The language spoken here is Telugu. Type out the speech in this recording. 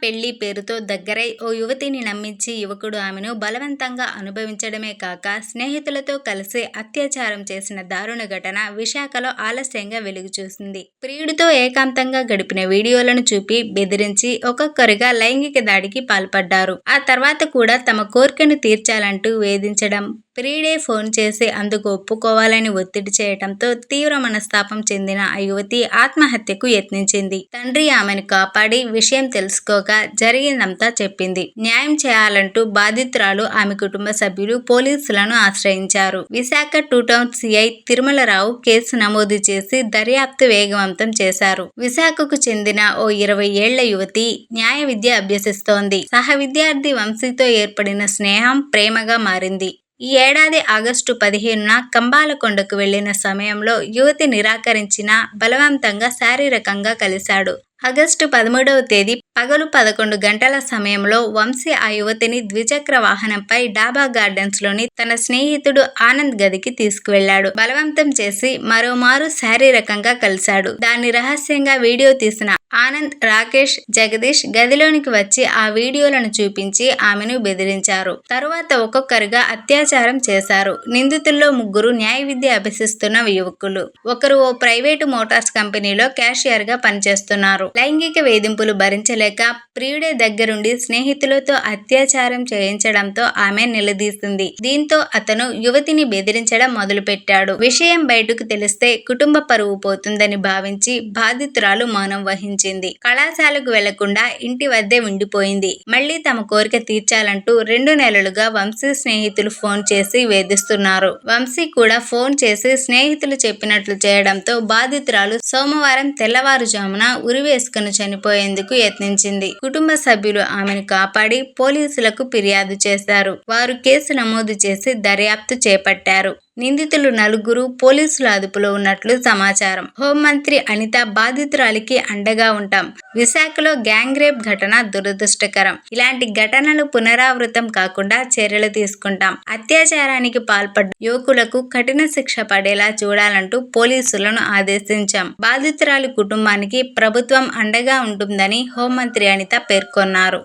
పెళ్ళి పేరుతో దగ్గరై ఓ యువతిని నమ్మించి యువకుడు ఆమెను బలవంతంగా అనుభవించడమే కాక స్నేహితులతో కలిసి అత్యాచారం చేసిన దారుణ ఘటన విశాఖలో ఆలస్యంగా వెలుగు చూసింది ప్రియుడితో ఏకాంతంగా గడిపిన వీడియోలను చూపి బెదిరించి ఒక్కొక్కరుగా లైంగిక దాడికి పాల్పడ్డారు. ఆ తర్వాత కూడా తమ కోరికను తీర్చాలంటూ వేధించడం ప్రియుడే ఫోన్ చేసి అందుకు ఒప్పుకోవాలని ఒత్తిడి చేయడంతో తీవ్ర మనస్తాపం చెందిన ఆ యువతి ఆత్మహత్యకు యత్నించింది. తండ్రి ఆమెను కాపాడి విషయం తెలుసుకో తెలుసుకోగా జరిగిందంతా చెప్పింది. న్యాయం చేయాలంటూ బాధితురాలు ఆమె కుటుంబ సభ్యులు పోలీసులను ఆశ్రయించారు. Visakha two town CI Tirumala Rao case నమోదు చేసి దర్యాప్తు వేగవంతం చేశారు. విశాఖకు చెందిన ఓ ఇరవై ఏళ్ళ యువతి న్యాయ విద్య అభ్యసిస్తోంది. సహ విద్యార్థి వంశీతో ఏర్పడిన స్నేహం ప్రేమగా మారింది. ఈ ఏడాది ఆగస్టు పదిహేనున కంబాలకొండకు వెళ్ళిన సమయంలో యువతి నిరాకరించిన బలవంతంగా శారీరకంగా కలిశాడు. ఆగస్టు పదమూడవ తేదీ పగలు పదకొండు గంటల సమయంలో వంశీ ఆ యువతిని ద్విచక్ర వాహనంపై డాబా గార్డెన్స్లోని తన స్నేహితుడు ఆనంద్ గదికి తీసుకువెళ్ళాడు బలవంతం చేసి మరోమారు శారీరకంగా కలిశాడు. దాన్ని రహస్యంగా వీడియో తీసిన ఆనంద్ రాకేష్ జగదీష్ గదిలోనికి వచ్చి ఆ వీడియోలను చూపించి ఆమెను బెదిరించారు. తరువాత ఒక్కొక్కరుగా అత్యాచారం చేశారు. నిందితుల్లో ముగ్గురు న్యాయ విద్య అభ్యసిస్తున్న యువకులు. ఒకరు ఓ ప్రైవేటు మోటార్స్ కంపెనీలో క్యాషియర్గా పనిచేస్తున్నారు. లైంగిక వేధింపులు భరించలేక ప్రియుడే దగ్గరుండి స్నేహితులతో అత్యాచారం చేయించడంతో ఆమె నిలదీసింది. దీంతో అతను యువతిని బెదిరించడం మొదలుపెట్టాడు. విషయం బయటకు తెలిస్తే కుటుంబ పరువు పోతుందని భావించి బాధితురాలు మౌనం వహించింది కళాశాలకు వెళ్ళకుండా ఇంటి వద్దే ఉండిపోయింది. మళ్ళీ తమ కోరిక తీర్చాలంటూ రెండు నెలలుగా వంశీ స్నేహితులు ఫోన్ చేసి వేధిస్తున్నారు. వంశీ కూడా ఫోన్ చేసి స్నేహితులు చెప్పినట్లు చేయడంతో బాధితురాలు సోమవారం తెల్లవారుజామున ఉరివేసుకుని చనిపోయేందుకు యత్నించింది. కుటుంబ సభ్యులు ఆమెను కాపాడి పోలీసులకు ఫిర్యాదు చేశారు. వారు కేసు నమోదు చేసి దర్యాప్తు చేపట్టారు. నిందితులు నలుగురు పోలీసుల అదుపులో ఉన్నట్లు సమాచారం. హోంమంత్రి అనిత బాధితురాలికి అండగా ఉంటాం. విశాఖలో గ్యాంగ్ రేప్ ఘటన దురదృష్టకరం. ఇలాంటి ఘటనలు పునరావృతం కాకుండా చర్యలు తీసుకుంటాం. అత్యాచారానికి పాల్పడ్డ యువకులకు కఠిన శిక్ష పడేలా చూడాలంటూ పోలీసులను ఆదేశించాం. బాధితురాలి కుటుంబానికి ప్రభుత్వం అండగా ఉంటుందని హోంమంత్రి అనిత పేర్కొన్నారు.